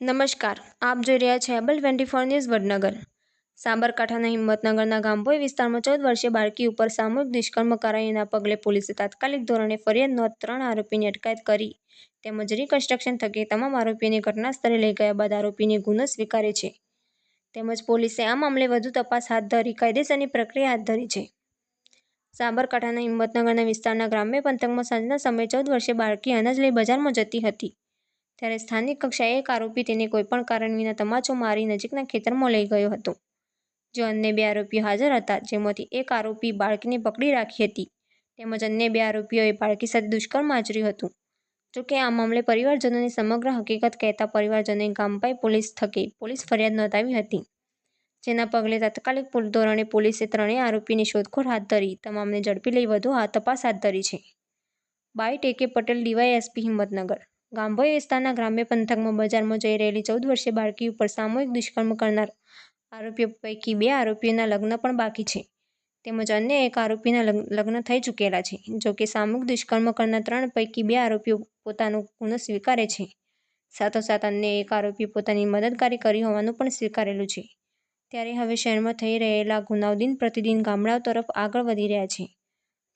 નમસ્કાર. આપ જોઈ રહ્યા છે able twenty four news Vadnagar. સાબરકાંઠાના હિંમતનગરના ગામભોઈ વિસ્તારમાં ચૌદ વર્ષીય બાળકી ઉપર સામૂહિક દુષ્કર્મ કરાયાના પગલે પોલીસે તાત્કાલિક ધોરણે ફરિયાદ નોંધ ત્રણ આરોપીની અટકાયત કરી. તેમજ રિકન્સ્ટ્રક્શન થકી તમામ આરોપીને ઘટના સ્થળે લઈ ગયા બાદ આરોપીને ગુનો સ્વીકારે છે. તેમજ પોલીસે આ મામલે વધુ તપાસ હાથ ધરી, કાયદેસરની પ્રક્રિયા હાથ ધરી છે. સાબરકાંઠાના હિંમતનગરના વિસ્તારના ગ્રામ્ય પંથકમાં સાંજના સમયે ચૌદ વર્ષીય બાળકી અનાજ લઈ બજારમાં જતી હતી. ત્યારે સ્થાનિક કક્ષાએ એક આરોપી તેને કોઈપણ કારણ વિના તમાચો મારી નજીકના ખેતરમાં લઈ ગયો હતો. જો અન્ય બે આરોપીઓ હાજર હતા, જેમાંથી એક આરોપી બાળકીને પકડી રાખી હતી, તેમજ અન્ય બે આરોપીઓએ બાળકી સાથે દુષ્કર્મ આચર્યું હતું. જોકે આ મામલે પરિવારજનોની સમગ્ર હકીકત કહેતા પરિવારજનોએ ગામપાઈ પોલીસ થકી પોલીસ ફરિયાદ નોંધાવી હતી. જેના પગલે તાત્કાલિક ધોરણે પોલીસે ત્રણેય આરોપીની શોધખોળ હાથ ધરી, તમામને ઝડપી લઈ વધુ આ તપાસ હાથ ધરી છે. By T K Patel, DYSP, Himmatnagar. Gambhoi વિસ્તારના ગ્રામ્ય પંથકમાં બજારમાં જઈ રહેલી ચૌદ વર્ષીય બાળકી ઉપર સામૂહિક દુષ્કર્મ કરનાર આરોપીઓ પૈકી બે આરોપીઓના લગ્ન પણ બાકી છે. તેમજ અન્ય એક આરોપીના લગ્ન થઈ ચૂકેલા છે જોકે સામૂહિક દુષ્કર્મ કરનાર ત્રણ પૈકી બે આરોપીઓ પોતાનો ગુનો સ્વીકારે છે. સાથોસાથ અન્ય એક આરોપી પોતાની મદદગારી કરી હોવાનું પણ સ્વીકારેલું છે. ત્યારે હવે શહેરમાં થઈ રહેલા ગુનાઓ દિન પ્રતિદિન ગામડાઓ તરફ આગળ વધી રહ્યા છે.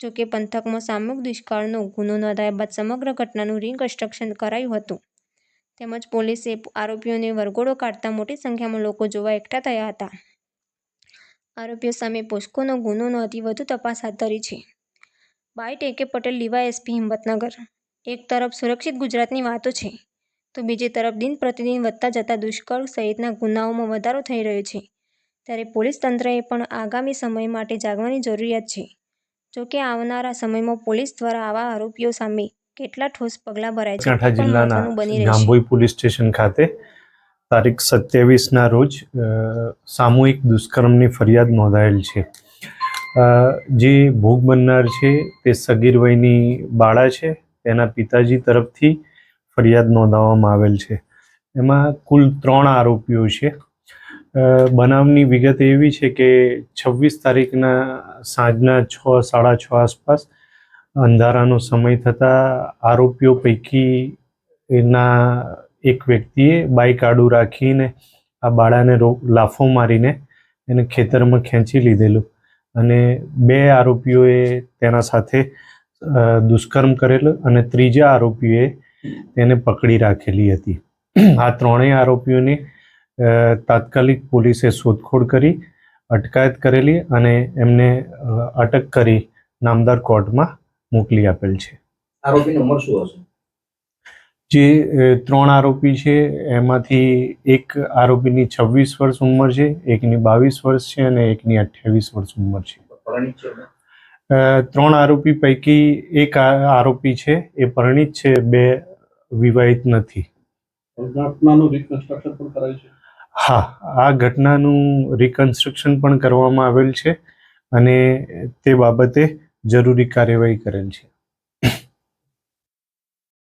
જોકે પંથકમાં સામૂહિક દુષ્કાળનો ગુનો નોંધાયા બાદ સમગ્ર ઘટનાનું રિકન્સ્ટ્રક્શન કરાયું હતું. તેમજ પોલીસે આરોપીઓને વરઘોડો કાઢતા મોટી સંખ્યામાં લોકો જોવા એકઠા થયા હતા. આરોપીઓ સામે પોસ્કોનો ગુનો નોંધી વધુ તપાસ હાથ ધરી છે. By T K Patel DYSP Himmatnagar. એક તરફ સુરક્ષિત ગુજરાતની વાતો છે, તો બીજી તરફ દિન પ્રતિદિન વધતા જતા દુષ્કર્મ સહિતના ગુનાઓમાં વધારો થઈ રહ્યો છે. ત્યારે પોલીસ તંત્રએ પણ આગામી સમય માટે જાગવાની જરૂરિયાત છે. જોકે આવનારા સમયમાં પોલીસ દ્વારા આવા આરોપીઓ સામે કેટલા ઠોસ પગલાં ભરાય છે કાંઠા જિલ્લાના ગાંભોઈ પોલીસ સ્ટેશન ખાતે તારીખ સત્યાવીસના રોજ સામૂહિક દુષ્કર્મની ફરિયાદ નોંધાયેલ છે. જે ભોગ બનનાર છે તે સગીર વયની બાળા છે. તેના પિતાજી તરફથી ફરિયાદ નોંધાવવામાં આવેલ છે. એમાં કુલ ત્રણ આરોપીઓ છે. બનાવની વિગત એવી છે કે છવ્વીસ તારીખના સાંજના છ, સાડા છ આસપાસ અંધારાનો સમય થતાં આરોપીઓ પૈકી એના એક વ્યક્તિએ બાઇક આડું રાખીને આ બાળાને લાફો મારીને એને ખેતરમાં ખેંચી લીધેલું. અને બે આરોપીઓએ તેના સાથે દુષ્કર્મ કરેલું અને ત્રીજા આરોપીએ તેને પકડી રાખેલી હતી. આ ત્રણેય આરોપીઓને તાત્કાલિક પોલીસે શોધખોળ કરી અટકાયત કરેલી અને એમને અટક કરી નામદાર કોર્ટમાં મોકલી આપેલ છે. આરોપીની ઉંમર શું હશે? જે ત્રણ આરોપી છે એમાંથી એક આરોપીની છવ્વીસ વર્ષ ઉંમર છે એકની બાવીસ વર્ષ છે અને એકની અઠ્યાવીસ વર્ષ ઉંમર છે. પરણિત છે અ, ત્રણ આરોપી પૈકી એક આરોપી છે એ પરિણીત છે બે વિવાહિત નથી. ઘટનાનું રિકન્સ્ટ્રક્શન પણ કરાયું છે. હા, આ ઘટનાનું રિકન્સ્ટ્રક્શન પણ કરવામાં આવેલ છે અને તે બાબતે જરૂરી કાર્યવાહી કરેલ છે.